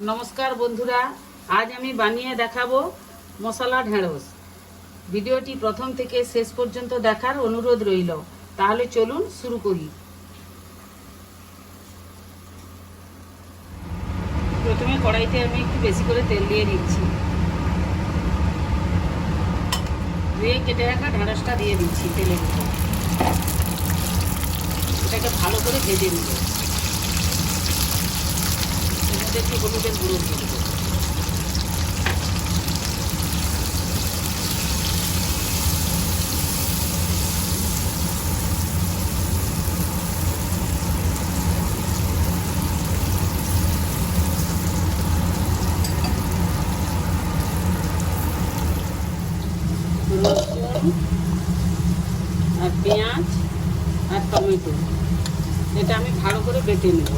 নমস্কার বন্ধুরা, আজ আমি বানিয়ে দেখাবো মশলা ঢেঁড়স। ভিডিওটি প্রথম থেকে শেষ পর্যন্ত দেখার অনুরোধ রইল। তাহলে চলুন শুরু করি। প্রথমে কড়াইতে আমি একটু বেশি করে তেল দিয়ে দিচ্ছি। দিয়ে কেটে রাখা ঢেঁড়সটা দিয়ে দিচ্ছি তেলের উপর। এটাকে ভালো করে ভেজে নেব। মধ্যে একটু হলুদের আর পেঁয়াজ আর টমেটো। এটা আমি ভালো করে বেটে নেব।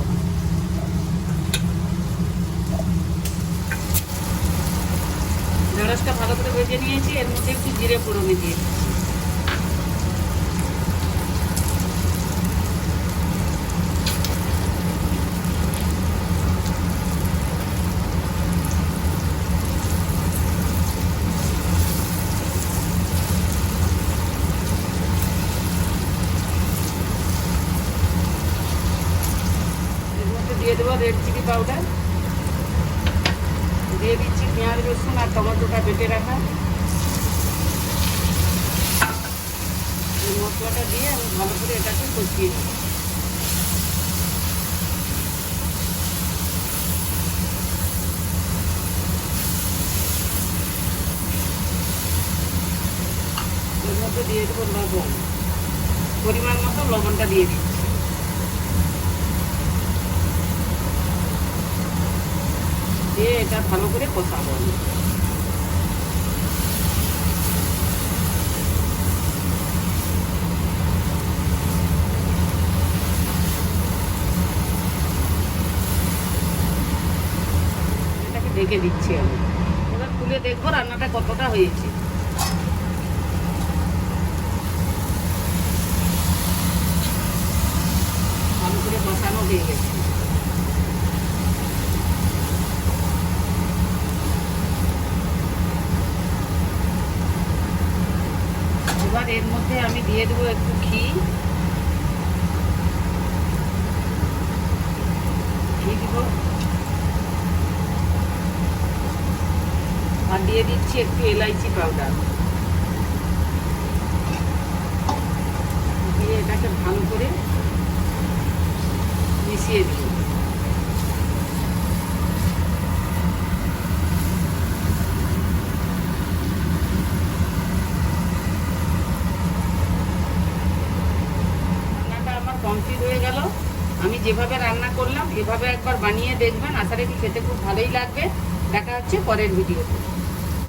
ঢেঁড়সটা ভালো করে ভেজে নিয়েছি, এর মধ্যে একটু জিরে ফোড়নে দিয়ে দিয়ে দেবো রেড চিলি পাউডার দিয়ে দিচ্ছি পেঁয়াজ, রসুন আর টমেটোটা বেটে রাখা। মশলাটা দিয়ে আমি ভালো করে এটাকে কষিয়ে দিই এর মধ্যে দিয়ে দেবো লবণ। পরিমাণ মতো লবণটা দিয়ে দিচ্ছি। দিয়ে এটা ভালো করে কষাবো। ঢেকে দিচ্ছি আমি। এবার খুলে দেখব রান্নাটা কতটা হয়েছে। ভালো করে কষানো হয়ে গেছে। এবার এর মধ্যে আমি দিয়ে দেবো একটু ঘি। ঘি দিব। আর দিয়ে দিচ্ছি একটু এলাইচি পাউডার। দিয়ে এটাকে ভালো করে মিশিয়ে দিব। হয়ে গেল। আমি যেভাবে রান্না করলাম, এভাবে একবার বানিয়ে দেখবেন। আশা রাখি খেতে খুব ভালোই লাগবে। দেখা হচ্ছে পরের ভিডিওতে।